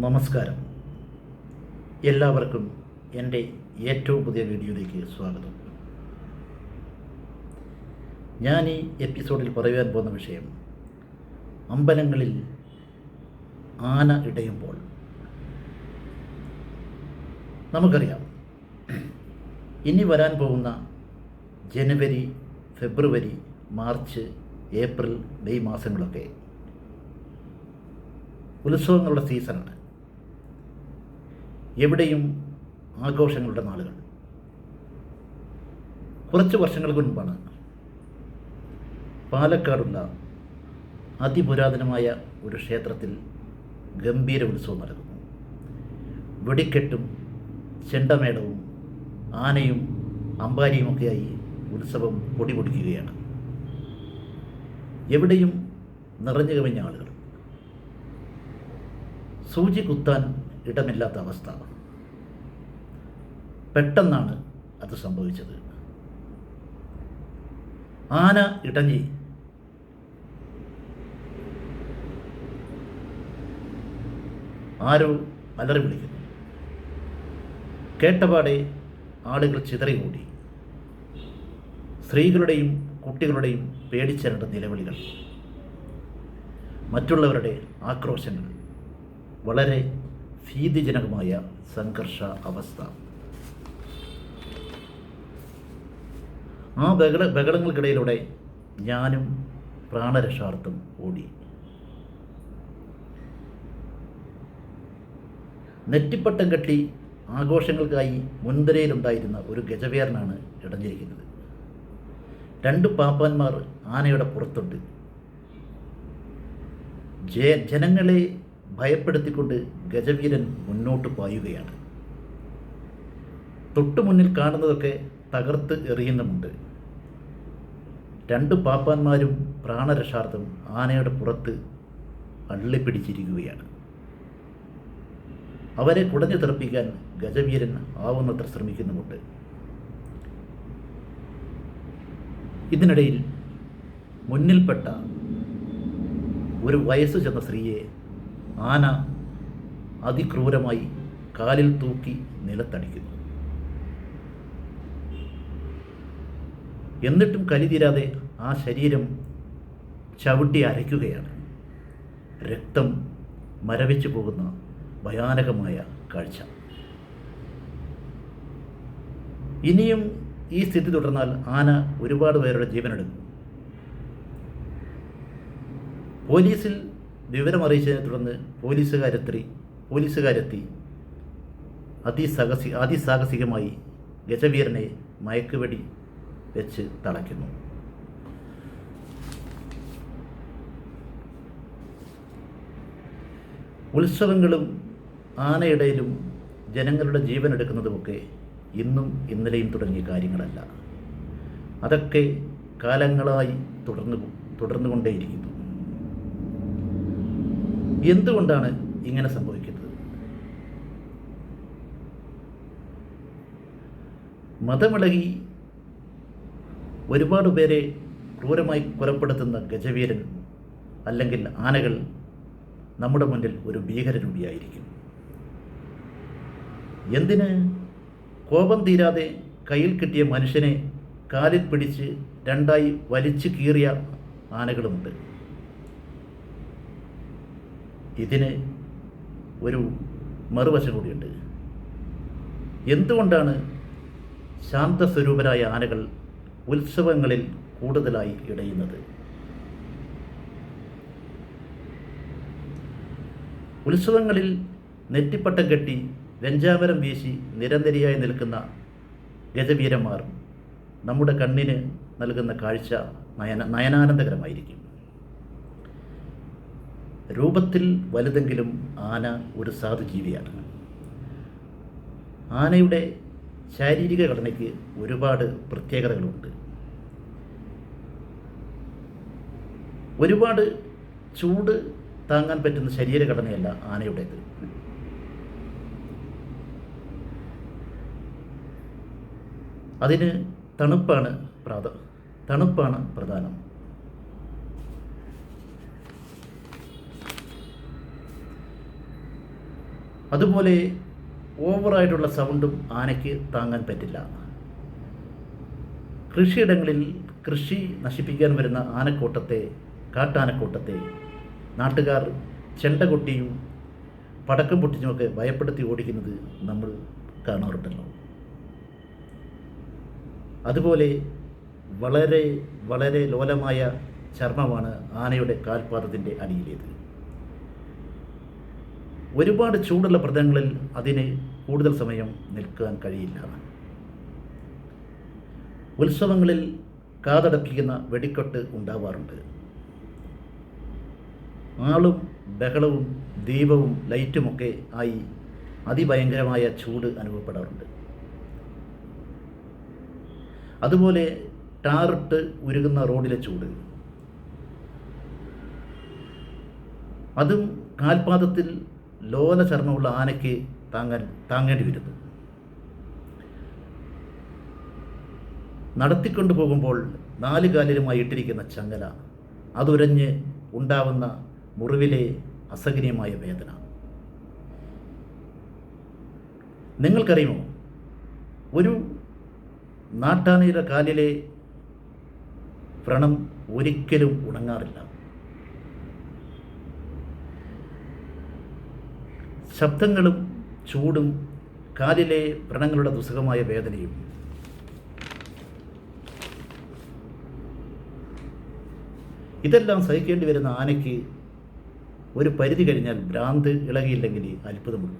നമസ്കാരം. എല്ലാവർക്കും എന്റെ ഏറ്റവും പുതിയ വീഡിയോയിലേക്ക് സ്വാഗതം. ഞാൻ ഈ എപ്പിസോഡിൽ പറയുവാൻ പോകുന്ന വിഷയം അമ്പലങ്ങളിൽ ആന ഇടയുമ്പോൾ നമുക്കറിയാം. ഇനി വരാൻ പോകുന്ന ജനുവരി ഫെബ്രുവരി മാർച്ച് ഏപ്രിൽ മെയ് മാസങ്ങളൊക്കെ ഉത്സവങ്ങളുടെ സീസണാണ്. എവിടെയും ആഘോഷങ്ങളുടെ നാളുകൾ. കുറച്ച് വർഷങ്ങൾക്ക് മുൻപാണ് പാലക്കാടുള്ള അതിപുരാതനമായ ഒരു ക്ഷേത്രത്തിൽ ഗംഭീര ഉത്സവം നടക്കുന്നു. വെടിക്കെട്ടും ചെണ്ടമേളവും ആനയും അമ്പാരിയുമൊക്കെയായി ഉത്സവം പൊടിപൊടിക്കുകയാണ്. എവിടെയും നിറഞ്ഞു കവിഞ്ഞ ആളുകൾ. സൂചി കുത്താൻ ഇടമില്ലാത്ത അവസ്ഥ. പെട്ടെന്നാണ് അത് സംഭവിച്ചത്. ആന ഇടഞ്ഞി ആരോ അലറി വിളിക്കുന്നു. കേട്ടപാടെ ആളുകൾ ചിതറി കൂടി സ്ത്രീകളുടെയും കുട്ടികളുടെയും പേടിച്ചരണ്ട നിലവിളികൾ. മറ്റുള്ളവരുടെ ആക്രോശങ്ങൾ വളരെ ഭീതിജനകമായ സംഘർഷ അവസ്ഥ. ആ ബഹള ബഹളങ്ങൾക്കിടയിലൂടെ ഞാനും പ്രാണരക്ഷാർത്ഥം ഓടി. നെറ്റിപ്പട്ടം കെട്ടി ആഘോഷങ്ങൾക്കായി മുൻതിരയിലുണ്ടായിരുന്ന ഒരു ഗജവേറിനാണ് ഇടഞ്ഞിരിക്കുന്നത്. രണ്ട് പാപ്പാന്മാർ ആനയുടെ പുറത്തുണ്ട്. ജനങ്ങളെ ഭയപ്പെടുത്തിക്കൊണ്ട് ഗജവീരൻ മുന്നോട്ട് പായുകയാണ്. തൊട്ടു മുന്നിൽ കാണുന്നതൊക്കെ തകർത്ത് എറിയുന്നുമുണ്ട്. രണ്ട് പാപ്പാന്മാരും പ്രാണരക്ഷാർത്ഥം ആനയുടെ പുറത്ത് അള്ളിപ്പിടിച്ചിരിക്കുകയാണ്. അവരെ കുടഞ്ഞു തെറപ്പിക്കാൻ ഗജവീരൻ ആവുന്നത്ര ശ്രമിക്കുന്നുമുണ്ട്. ഇതിനിടയിൽ മുന്നിൽപ്പെട്ട ഒരു വയസ്സ് ചെന്ന സ്ത്രീയെ ആന അതിക്രൂരമായി കാലിൽ തൂക്കി നിലത്തടിക്കുന്നു. എന്നിട്ടും കലിതീരാതെ ആ ശരീരം ചവിട്ടി അരയ്ക്കുകയാണ്. രക്തം മരവിച്ചു പോകുന്ന ഭയാനകമായ കാഴ്ച. ഇനിയും ഈ സ്ഥിതി തുടർന്നാൽ ആന ഒരുപാട് പേരുടെ ജീവനെടുക്കും. പോലീസിൽ വിവരമറിയിച്ചതിനെ തുടർന്ന് പോലീസുകാരെത്തി പോലീസുകാരെത്തി. അതിസാഹസി അതിസാഹസികമായി ഗജവീരനെ മയക്കുവെടി വെച്ച് തളയ്ക്കുന്നു. ഉത്സവങ്ങളും ആനയിടയിലും ജനങ്ങളുടെ ജീവൻ എടുക്കുന്നതുമൊക്കെ ഇന്നും ഇന്നലെയും തുടങ്ങിയ കാര്യങ്ങളല്ല. അതൊക്കെ കാലങ്ങളായി തുടർന്നു തുടർന്നുകൊണ്ടേയിരിക്കുന്നു. എന്തുകൊണ്ടാണ് ഇങ്ങനെ സംഭവിക്കുന്നത്? മതമിളകി ഒരുപാട് പേരെ ക്രൂരമായി കൊലപ്പെടുത്തുന്ന ഗജവീരൻ അല്ലെങ്കിൽ ആനകൾ നമ്മുടെ മുന്നിൽ ഒരു ഭീകരരൂപിയായിരിക്കും. എന്തിന് കോപം തീരാതെ കയ്യിൽ കിട്ടിയ മനുഷ്യനെ കാലിൽ പിടിച്ച് രണ്ടായി വലിച്ചു കീറിയ ആനകളുമുണ്ട്. ഇതിന് ഒരു മറുവശം കൂടിയുണ്ട്. എന്തുകൊണ്ടാണ് ശാന്തസ്വരൂപരായ ആനകൾ ഉത്സവങ്ങളിൽ കൂടുതലായി ഇടയുന്നത്? ഉത്സവങ്ങളിൽ നെറ്റിപ്പട്ടം കെട്ടി വെഞ്ചാമരം വീശി നിരന്തരിയായി നിൽക്കുന്ന ഗജവീരന്മാർ നമ്മുടെ കണ്ണിന് നൽകുന്ന കാഴ്ച നയന നയനാനന്ദകരമായിരിക്കും. രൂപത്തിൽ വലുതെങ്കിലും ആന ഒരു സാധുജീവിയാണ് ആനയുടെ ശാരീരിക ഘടനയ്ക്ക് ഒരുപാട് പ്രത്യേകതകളുണ്ട്. ഒരുപാട് ചൂട് താങ്ങാൻ പറ്റുന്ന ശരീരഘടനയല്ല ആനയുടേത്. അതിന് തണുപ്പാണ് പ്രാധ തണുപ്പാണ് പ്രധാനം. അതുപോലെ ഓവറായിട്ടുള്ള സൗണ്ടും ആനയ്ക്ക് താങ്ങാൻ പറ്റില്ല. കൃഷിയിടങ്ങളിൽ കൃഷി നശിപ്പിക്കാൻ വരുന്ന ആനക്കൂട്ടത്തെ കാട്ടാനക്കൂട്ടത്തെ നാട്ടുകാർ ചെണ്ട കൊട്ടിയും പടക്കം പൊട്ടിച്ചുമൊക്കെ ഭയപ്പെടുത്തി ഓടിക്കുന്നത് നമ്മൾ കാണാറുണ്ടല്ലോ. അതുപോലെ വളരെ വളരെ ലോലമായ ചർമ്മമാണ് ആനയുടെ കാൽപാദത്തിന്റെ അടിയിലേത്. ഒരുപാട് ചൂടുള്ള പ്രദേശങ്ങളിൽ അതിന് കൂടുതൽ സമയം നിൽക്കാൻ കഴിയില്ല. ഉത്സവങ്ങളിൽ കാതടപ്പിക്കുന്ന വെടിക്കെട്ട് ഉണ്ടാവാറുണ്ട്. ആളും ബഹളവും ദീപവും ലൈറ്റുമൊക്കെ ആയി അതിഭയങ്കരമായ ചൂട് അനുഭവപ്പെടാറുണ്ട്. അതുപോലെ ടാറിട്ട് ഉരുകുന്ന റോഡിലെ ചൂട്. അതും കാൽപാദത്തിൽ ലോല ചർമ്മമുള്ള ആനയ്ക്ക് താങ്ങാൻ താങ്ങേണ്ടി വരുന്നു. നടത്തിക്കൊണ്ടു പോകുമ്പോൾ നാല് കാലിലുമായി ഇട്ടിരിക്കുന്ന ചങ്ങല അതുരഞ്ഞ് ഉണ്ടാവുന്ന മുറിവിലെ അസഹനീയമായ വേദന. നിങ്ങൾക്കറിയുമോ? ഒരു നാട്ടാനയുടെ കാലിലെ വ്രണം ഒരിക്കലും ഉണങ്ങാറില്ല. ശബ്ദങ്ങളും ചൂടും കാലിലെ വ്രണങ്ങളുടെ ദുസ്സഹമായ വേദനയും. ഇതെല്ലാം സഹിക്കേണ്ടി വരുന്ന ആനയ്ക്ക് ഒരു പരിധി കഴിഞ്ഞാൽ ഭ്രാന്ത് ഇളകിയില്ലെങ്കിൽ അത്ഭുതമുള്ളൂ.